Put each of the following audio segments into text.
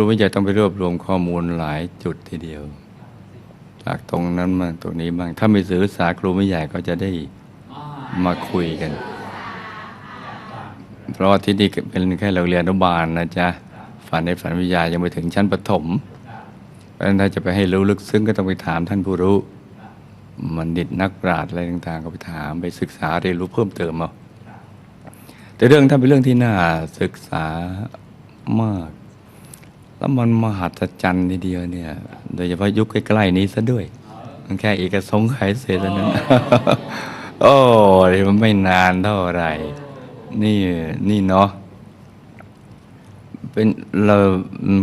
รูวิจัยต้องไปรวบรวมข้อมูลหลายจุดทีเดียว จากตรงนั้นมาตรงนี้บ้าง ถ้ามีสื่อสารครูไม่ใหญ่ก็จะได้มาคุยกัน เพราะที่นี่เป็นแค่โรงเรียนอนุบาลนะจ๊ะฝันในฝันวิทยายังไม่ถึงชั้นประถมเพราะฉะนั้นถ้าจะไปให้รู้ลึกซึ้งก็ต้องไปถามท่านผู้รู้ มันดิตนักปราชญ์อะไรต่างๆ ก็ไปถามไปศึกษาเรียนรู้เพิ่มเติมเอาแต่เรื่องท่านเป็นเรื่องที่น่าศึกษามาก แล้วมันมหัศจรรย์ทีเดียวเนี่ย โดยเฉพาะยุคใกล้ๆนี้ซะด้วย มันแค่เอกสงไขเสร็จแล้วนั้นโอ้ยมันไม่นานเท่าไหร่ นี่นี่เนาะเป็นเรา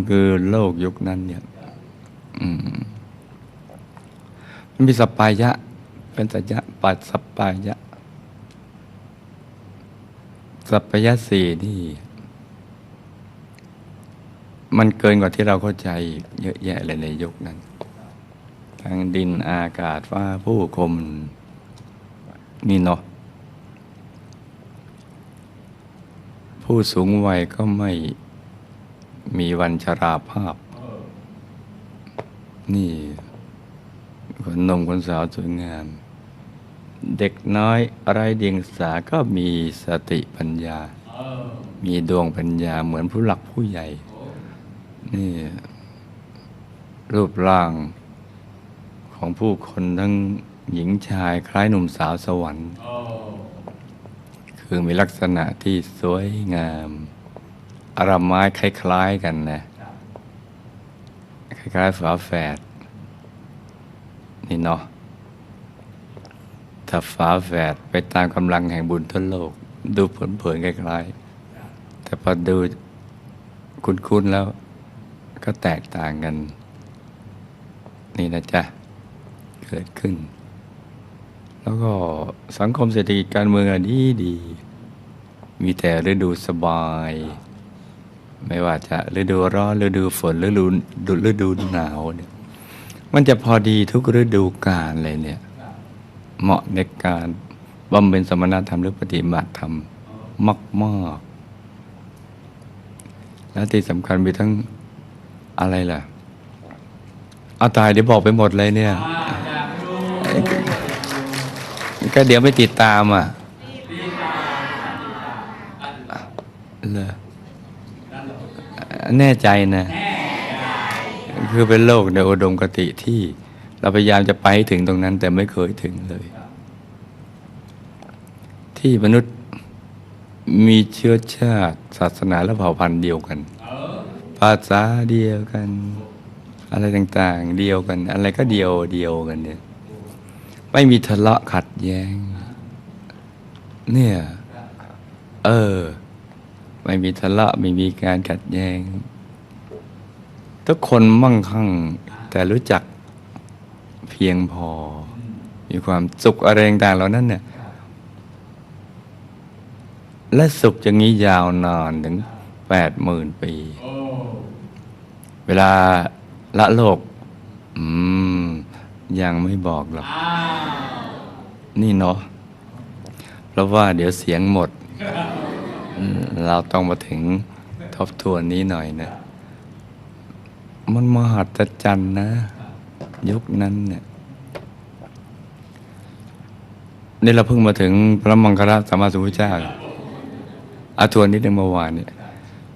คือโลกยุคนั้นเนี่ยมันมีสปายะ เป็นสัจจะปัสสปายะสัพพยะสี่นี่ มันเกินกว่าที่เราเข้าใจเยอะแยะเลยในยุคนั้นทั้งดินอากาศฟ้าผู้คมนี่เนาะผู้สูงวัยก็ไม่มีวันชราภาพ นี่คนหนมคนสาวสวยงาม เด็กน้อยไร้เดียงสาก็มีสติปัญญา มีดวงปัญญาเหมือนผู้หลักผู้ใหญ่ นี่รูปร่างของผู้คนทั้งหญิงชายคล้ายหนุ่มสาวสวรรค์ คือมีลักษณะที่สวยงามอารามไม้คล้าย ๆกันนะ คล้ายๆฝาแฝด นี่เนาะถ้าฝาแฝดไปตามกำลังแห่งบุญทั่วโลก ดูเผินๆคล้ายๆ แต่พอดูคุ้นๆแล้ว ก็แตกต่างกัน นี่นะจ๊ะ เกิดขึ้น แล้วก็สังคมเศรษฐกิจการเมืองอะดีดี มีแต่ฤดูสบาย ไม่ว่าจะฤดูร้อนฤดูฝนฤดูฤดูหนาวเนี่ยมันจะพอดีทุกฤดูกาลเลยเนี่ย เหมาะในการบำเพ็ญสมณธรรมหรือปฏิบัติธรรมมากมากๆและที่สำคัญมีทั้ง อะไรล่ะเอาตายเดี๋ยวบอกไปหมดเลยเนี่ยก็เดี๋ยวไม่ติดตามอะเหรอแน่ใจนะ คือเป็นโลกในอุดมคติที่เราพยายามจะไปให้ถึงตรงนั้น แต่ไม่เคยถึงเลย ที่มนุษย์มีเชื้อชาติ ศาสนาและเผ่าพันธุ์เดียวกัน ภาษาเดียวกัน อะไรต่างๆ เดียวกัน อะไรก็เดียวเดียวกันเนี่ยไม่มีทะเลาะขัดแย้ง เนี่ย เออ ไม่มีทะเลาะไม่มีการขัดแย้ง ทุกคนมั่งคั่ง แต่รู้จักเพียงพอ มีความสุขอะไรต่างๆเหล่านั้นเนี่ยและสุขอย่างนี้ยาวนานถึงแปดหมื่นปี เวลาละโลก อืม ยังไม่บอกหรอก นี่เนาะ เพราะว่าเดี๋ยวเสียงหมดอืมเราต้องมาถึงทบทวนนี้หน่อยนะ มันมหัศจรรย์นะ ยุคนั้นเนี่ยนี่เราเพิ่งมาถึงพระมังคลสัมมาสัมพุทธเจ้าอาทวนนิดหนึ่งเมื่อวานเนี่ย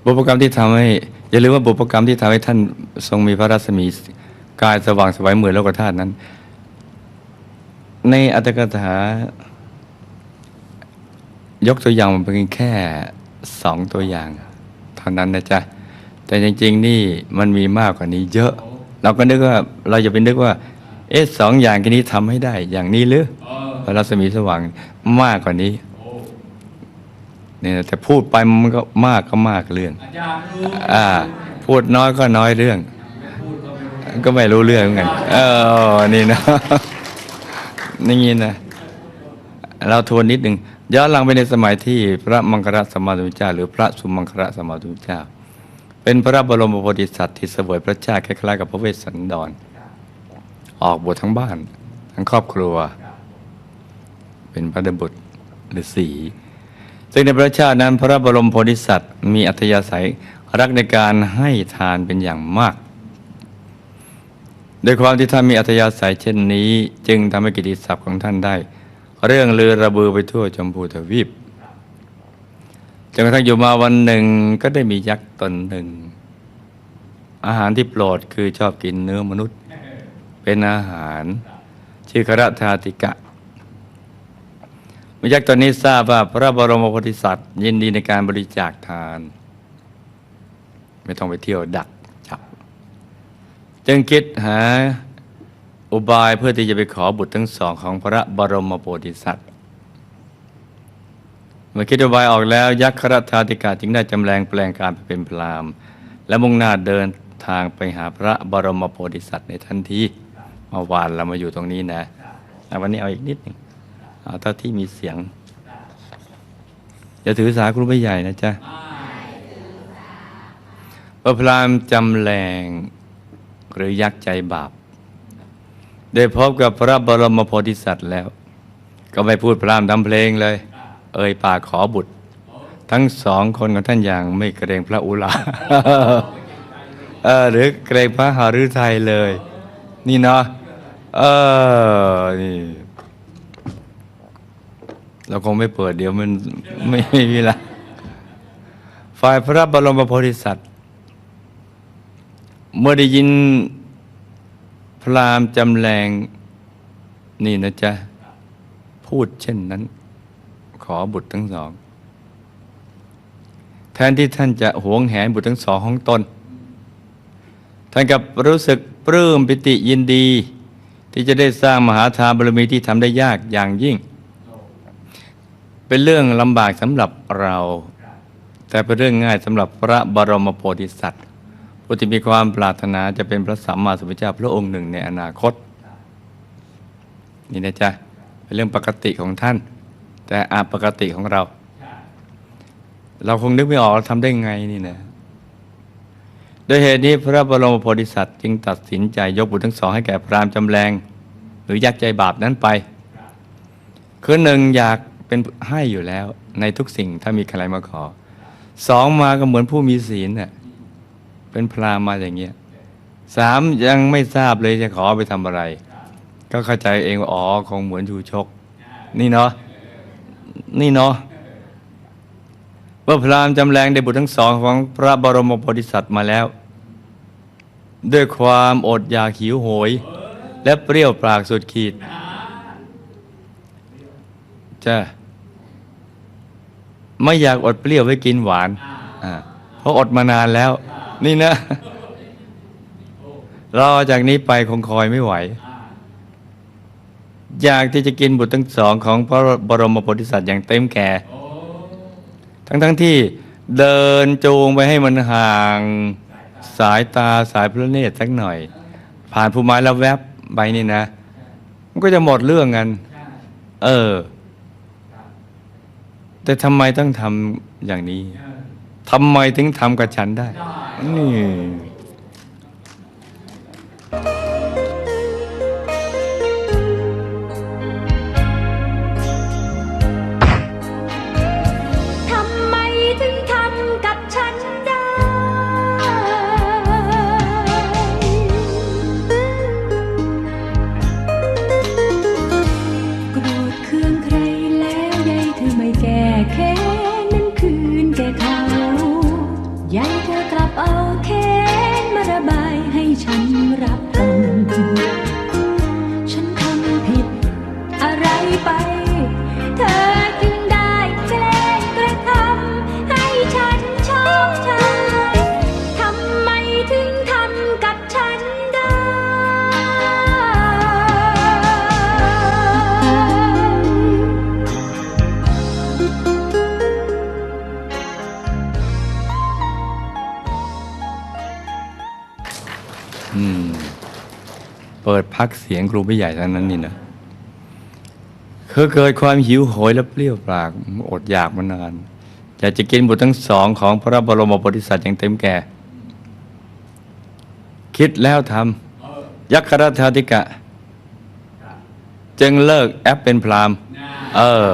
บุพกรรมที่ทำให้ อย่าลืมว่าบุพกรรมที่ทำให้ท่านทรงมีพระรัศมีกายสว่างสวยเหมือนโลกธาตุนั้น ในอัตถกถายกตัวอย่างมาเป็นแค่สองตัวอย่าง เท่านั้นนะจ๊ะ แต่จริง ๆ นี่มันมีมากกว่านี้เยอะ เราก็นึกว่าเราจะไปนึกว่า เอ๊ะสองอย่างแค่นี้ทำให้ได้ อย่างนี้หรือพระรัศมีสว่างมากกว่านี้ เนี่ยแต่พูดไปมันก็มากก็มากเรื่องอ่า พูดน้อยก็น้อยเรื่อง ก็ไม่รู้เรื่องเหมือนกัน เออ นี่นะนี่นะ เราทวนนิดหนึ่งย้อนหลังไปในสมัยที่พระมังคลสมมาสัมพุทธเจ้า หรือพระสุมังคลสมมาสัมพุทธเจ้า เป็นพระบรมโพธิสัตว์ที่เสวยพระชาติคล้ายๆกับพระเวสสันดร ออกบวชทั้งบ้าน ทั้งครอบครัว เป็นพระดบุตรหรือสี ซึ่งในพระชาตินั้นพระบรมโพธิสัตว์ มีอัธยาศัยรักในการให้ทานเป็นอย่างมากโดยความที่ท่านมีอัธยาศัยเช่นนี้ จึงทำให้กิติศัพท์ของท่านได้ เรื่องลือระบือไปทั่วชมพูทวีปจนกระทั่งอยู่มาวันหนึ่งก็ได้มียักษ์ตนหนึ่ง อาหารที่โปรดคือชอบกินเนื้อมนุษย์ เป็นอาหารชื่อครธาติกะ มื่อยักษ์ตนนี้ทราบว่าพระบรมโพธิสัตว์ ยินดีในการบริจาคทาน ไม่ต้องไปเที่ยวดักจับ จึงคิดหาอุบายเพื่อที่จะไปขอบุตรทั้งสองของพระบรมโพธิสัตว์ เมื่อคิดอุบายออกแล้ว ยักษ์ครธาติกาจึงได้จำแรงแปลงการไปเป็นพรามและมุ่งหน้าเดินทางไปหาพระบรมโพธิสัตว์ในทันทีเมื่อวานเรามาอยู่ตรงนี้นะวันนี้เอาอีกนิดหนึ่ง เอาเท่าที่มีเสียงอย่าถือสาครูไม่ใหญ่นะจ๊ะพระพรามจำแรงหรือยักษ์ใจบาป ได้พบกับพระบรมโพธิสัตว์แล้ว ก็ไม่พูดพรามทำเพลงเลย เอ่ยปากขอบุตร ทั้งสองคนของท่านอย่างไม่เกรงพระอุลาหรือเกรงพระหฤทัยเลย นี่เนาะเออนี่ เราคงไม่เปิดเดี๋ยวมันไม่ไม่มีละฝ่ายพระบรมโพธิสัตว์ เมื่อได้ยินพราหมณ์จำแรงนี่นะจ๊ะ พูดเช่นนั้น ขอบุตรทั้งสอง แทนที่ท่านจะหวงแหนบุตรทั้งสองของตน ท่านกับรู้สึกปลื้มปิติยินดี ที่จะได้สร้างมหาทานบารมีที่ทำได้ยากอย่างยิ่ง เป็นเรื่องลำบากสำหรับเรา แต่เป็นเรื่องง่ายสำหรับพระบรมโพธิสัตว์ผู้ที่มีความปรารถนาจะเป็นพระสัมมาสัมพุทธเจ้าพระองค์หนึ่งในอนาคต นี่นะจ๊ะเป็นเรื่องปกติของท่าน แต่อาปกติของเรา เราคงนึกไม่ออกเราทำได้ไงนี่นะโดยเหตุนี้พระบรมโพธิสัตว์จึงตัดสินใจยกบุตรทั้งสองให้แก่พราหมณ์จำแรง หรือยักษ์ใจบาปนั้นไป คือหนึ่งอยาก เป็นให้อยู่แล้ว ในทุกสิ่งถ้ามีใครมาขอสองมาก็เหมือนผู้มีศีลเน่ะเป็นพรามมาอย่างเงี้ยสามยังไม่ทราบเลยจะขอไปทำอะไร ก็เข้าใจเองว่าอ๋อคงเหมือนชูชก นี่เนาะนี่เนาะเมื่อพราหมณ์จำแรงได้บุตรทั้งสองของพระบรมโพธิสัตว์มาแล้ว ด้วยความอดอยากหิวโหย และเปรี้ยวปากสุดขีดจะ ไม่อยากอดเปรี้ยวไว้กินหวานอ่าเพราะอดมานานแล้ว นี่นะรอจากนี้ไปคงคอยไม่ไหว อยากที่จะกินบุตรทั้งสองของพระบรมโพธิสัตว์อย่างเต็มแก่ ทั้งทั้งๆที่เดินจูงไปให้มันห่างสายตาสายพระเนตรสักหน่อย ผ่านภูไม้แล้วแวบไปนี่นะ มันก็จะหมดเรื่องกัน เออ แต่ทำไมต้องทำอย่างนี้ทำไมถึงทำกับฉันได้ นี่ พักเสียงครูไม่ใหญ่เท่านั้นนี่นะคือเกิดความหิวโหยและเปรี้ยวปากอดอยากมานานอยากจะกินบุตรทั้งสองของพระบรมโพธิสัตว์อย่างเต็มแก่ คิดแล้วทำยักษ์ราชาธิกะ จึงเลิกแอปเป็นพรามเออ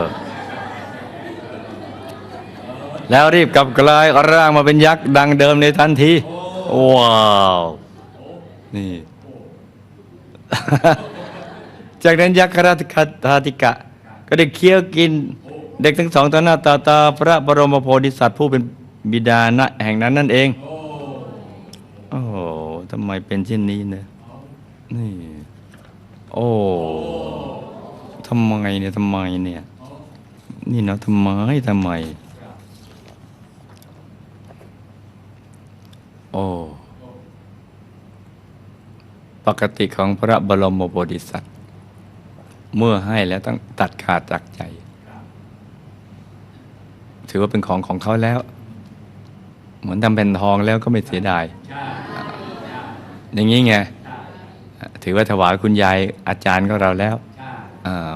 แล้วรีบกลับกลายร่างมาเป็นยักษ์ดังเดิมในทันที ว้าว นี่ จากนั้นยักษ์ราชธาติกะ ก็ได้เคี้ยวกินเด็กทั้งสองต่อหน้าต่อตาพระบรมโพธิสัตว์ผู้เป็นบิดาณแห่งนั้นนั่นเอง โอ้โหทำไมเป็นเช่นนี้เนี่ยนี่ โอ้ทำไมเนี่ยทำไมเนี่ย นี่เนาะทำไมทำไม โอ้ ปกติของพระบรมโพธิสัตว์ เมื่อให้แล้วต้องตัดขาดจากใจ ถือว่าเป็นของของเขาแล้ว เหมือนทำเป็นทองแล้วก็ไม่เสียดาย อย่างนี้ไง ถือว่าถวายคุณยายอาจารย์ของเราแล้ว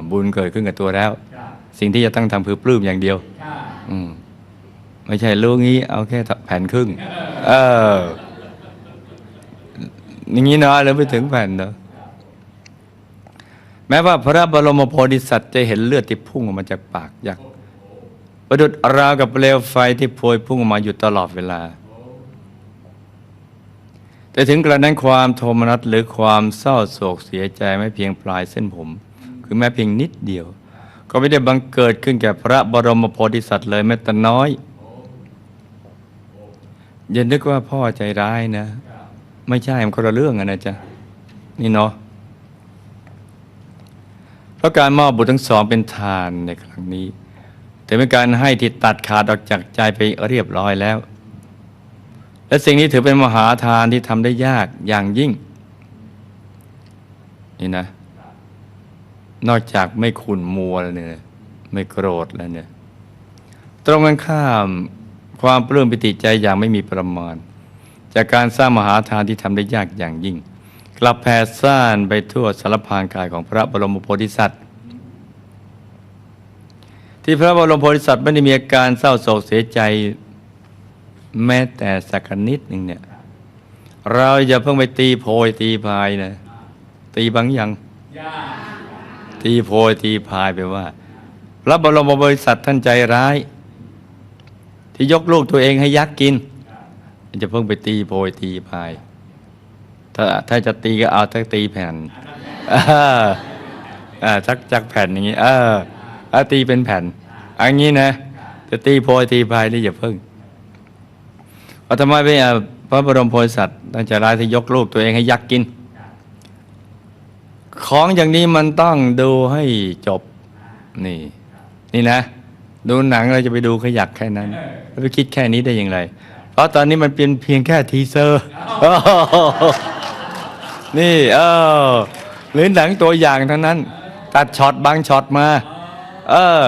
บุญเกิดขึ้นกับตัวแล้ว สิ่งที่จะต้องทำคือปลื้มอย่างเดียวมไม่ใช่ลูกงี้เอาแค่แผ่นครึ่ง เออ อย่างนี้เนาะแล้วไปถึงแผ่นเนาะแม้ว่าพระบรมโพธิสัตว์จะเห็นเลือดที่พุ่งออกมาจากปากยักษ์ประดุดราวกับเปลวไฟที่โพยพุ่งออกมาอยู่ตลอดเวลา แต่ถึงกระนั้นความโทมนัสหรือความเศร้าโศกเสียใจไม่เพียงปลายเส้นผม คือแม้เพียงนิดเดียว ก็ไม่ได้บังเกิดขึ้นแก่พระบรมโพธิสัตว์เลยแม้แต่น้อยอย่านึกว่าพ่อใจร้ายนะ ไม่ใช่มันคนละเรื่องกันนะจ๊ะนี่เนาะเพราะการมอบบุตรทั้งสองเป็นทานในครั้งนี้แต่เป็นการให้ที่ตัดขาดออกจากใจไปเรียบร้อยแล้ว และสิ่งนี้ถือเป็นมหาทานที่ทำได้ยากอย่างยิ่ง นี่นะ นอกจากไม่ขุนมัวแล้วเนี่ยไม่โกรธแล้วเนี่ย ตรงกันข้ามความปลื้มปิติใจอย่างไม่มีประมาณ จากการสร้างมหาทานที่ทำได้ยากอย่างยิ่ง กลับแผ่ซ่านไปทั่วสารพางกายของพระบรมโพธิสัตว์ ที่พระบรมโพธิสัตว์ไม่ได้มีอาการเศร้าโศกเสียใจแม้แต่สักนิดหนึ่งเนี่ยเราอย่าเพิ่งไปตีโพยตีพายนะ ตีบางอย่างตีโพยตีพายไปว่า พระบรมโพธิสัตว์ท่านใจร้าย ที่ยกลูกตัวเองให้ยักษ์กิน จะเพิ่งไปตีโพยตีพาย ถ้าถ้าจะตีก็เอาทักตีแผ่นอ่าสักจักแผ่นอย่างนี้ เออเอาตีเป็นแผ่นอันนี้นะจะตีโพยตีพายนี่อย่าเพิ่งเพราะทำไมไม่เอาพระบรมโพธิสัตว์ท่านจะร้ายที่ยกลูกตัวเองให้ยักษ์กิน ของอย่างนี้มันต้องดูให้จบนี่ นี่นะ ดูหนังเราจะไปดูขยักแค่นั้น แล้วไปคิดแค่นี้ได้อย่างไร เพราะตอนนี้มันเป็นเพียงแค่ทีเซอร์นี่เออหรือหนังตัวอย่างเท่านั้น ตัดช็อตบางช็อตมา เออ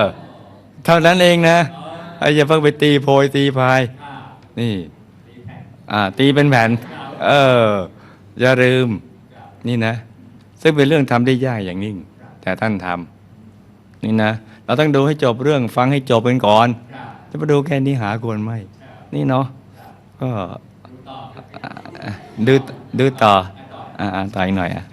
เท่านั้นเองนะไอ้อย่าเพิ่งไปตีโพยตีพาย นี่อ่าตีเป็นแผ่นเออ อย่าลืม นี่นะ ซึ่งเป็นเรื่องทำได้ยากอย่างยิ่ง แต่ท่านทำนี่นะ เราต้องดูให้จบเรื่องฟังให้จบเป็นก่อน จะมาดูแค่นี้หาควรไหม นี่เนาะ ก็อะดูดูต่ออ่าอ่านต่ออีกหน่อยอะ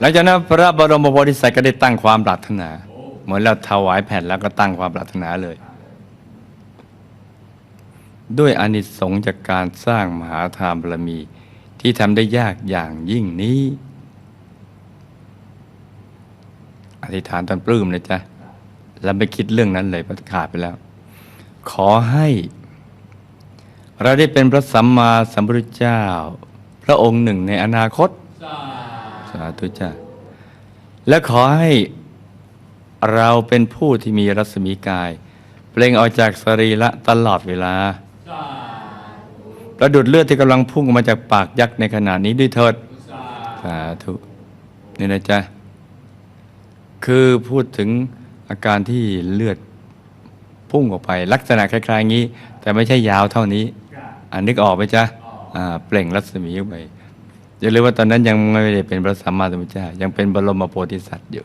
หลังจากนั้นพระบรมโพธิสัตว์ก็ได้ตั้งความปรารถนา เหมือนเราถวายแผ่นแล้วก็ตั้งความปรารถนาเลย ด้วยอานิสงส์จากการสร้างมหาทานบารมีที่ทำได้ยากอย่างยิ่งนี้ อธิษฐานตอนปลื้มนะจ๊ะแล้วไม่คิดเรื่องนั้นเลยประขาดไปแล้ว ขอให้เราได้เป็นพระสัมมาสัมพุทธเจ้า พระองค์หนึ่งในอนาคต สาธุจ้าและขอให้เราเป็นผู้ที่มีรัศมีกาย เปล่งออกจากสรีระตลอดเวลาประดุดเลือดที่กำลังพุ่งออกมาจากปากยักษ์ในขณะนี้ด้วยเถิด สาธุนี่นะจ๊ะ คือพูดถึงอาการที่เลือด พุ่งออกไปลักษณะคล้ายๆงี้ แต่ไม่ใช่ยาวเท่านี้อ่านึกออกไหมจ๊ะเปล่งรัศมีออกไปอย่าลืมว่าตอนนั้นยังไม่ได้เป็นพระสัมมาสัมพุทธเจ้ายังเป็นบรมโพธิสัตว์อยู่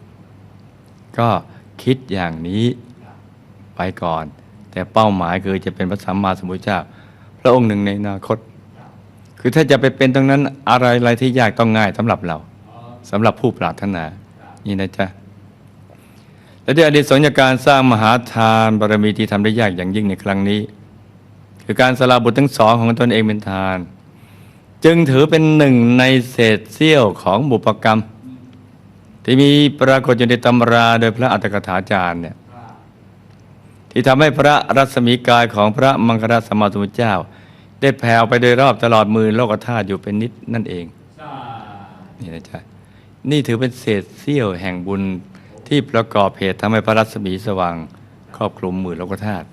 ก็คิดอย่างนี้ไปก่อน แต่เป้าหมายคือจะเป็นพระสัมมาสัมพุทธเจ้า พระองค์หนึ่งในอนาคต คือถ้าจะไปเป็นตรงนั้นอะไรอะไรที่ยากต้องง่ายสำหรับเราสำหรับผู้ปรารถนานี่นะจ๊ะ และที่อดีตสงจากการสร้างมหาทานบารมีที่ทำได้ยากอย่างยิ่งในครั้งนี้ คือการสละบุตรทั้งสองของตนเองเป็นทาน จึงถือเป็นหนึ่งในเศษเสี้ยวของบุพกรรม ที่มีปรากฏอยู่ในตำราโดยพระอัตถกถาจารย์เนี่ยที่ทำให้พระรัศมีกายของพระมังคลสมมาสมุทเจ้า ได้แผ่วไปโดยรอบตลอดมือโลกธาตุอยู่เป็นนิดนั่นเองนี่นะจ๊ะนี่ถือเป็นเศษเสี้ยวแห่งบุญ ที่ประกอบเหตุทำให้พระรัศมีสว่าง ครอบคลุมหมือโลกธาตุ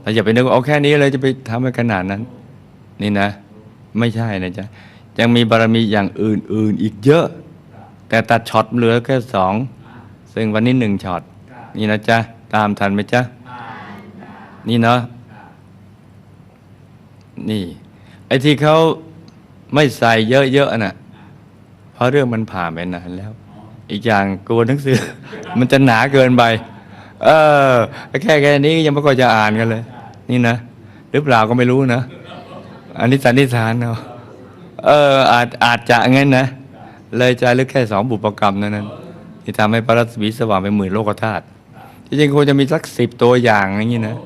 เราอย่าไปนึกว่าเอาแค่นี้เลยจะไปทำให้ขนาดนั้น นี่นะ ไม่ใช่นะจ๊ะยังมีบารมีอย่างอื่น ๆ อีกเยอะ แต่ตัดช็อตเหลือแค่สองซึ่งวันนี้หนึ่งช็อตนี่นะจ๊ะตามทันไหมจ๊ะนี่เนาะนี่ ไอ้ที่เขาไม่ใส่เยอะๆน่ะ เพราะเรื่องมันผ่านไปนานแล้ว อีกอย่างกลัวหนังสือ มันจะหนาเกินไป เออแค่แค่นี้ยังไม่ก็จะอ่านกันเลย นี่นะหรือเปล่าก็ไม่รู้นะอันนี้สันนิษฐานเนาะเอออาจอาจจะงั้นนะ เลยใจลึกแค่สองบุปกรรมนั้นนั้นที่ทำให้พระรัศมีสว่างเป็นหมื่นโลกธาตุที่จริงควรจะมีสักสิบตัวอย่างอย่างนี้นะ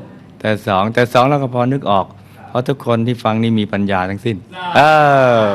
แต่สองแต่สองเราก็พอนึกออก เพราะทุกคนที่ฟังนี่มีปัญญาทั้งสิ้น เออ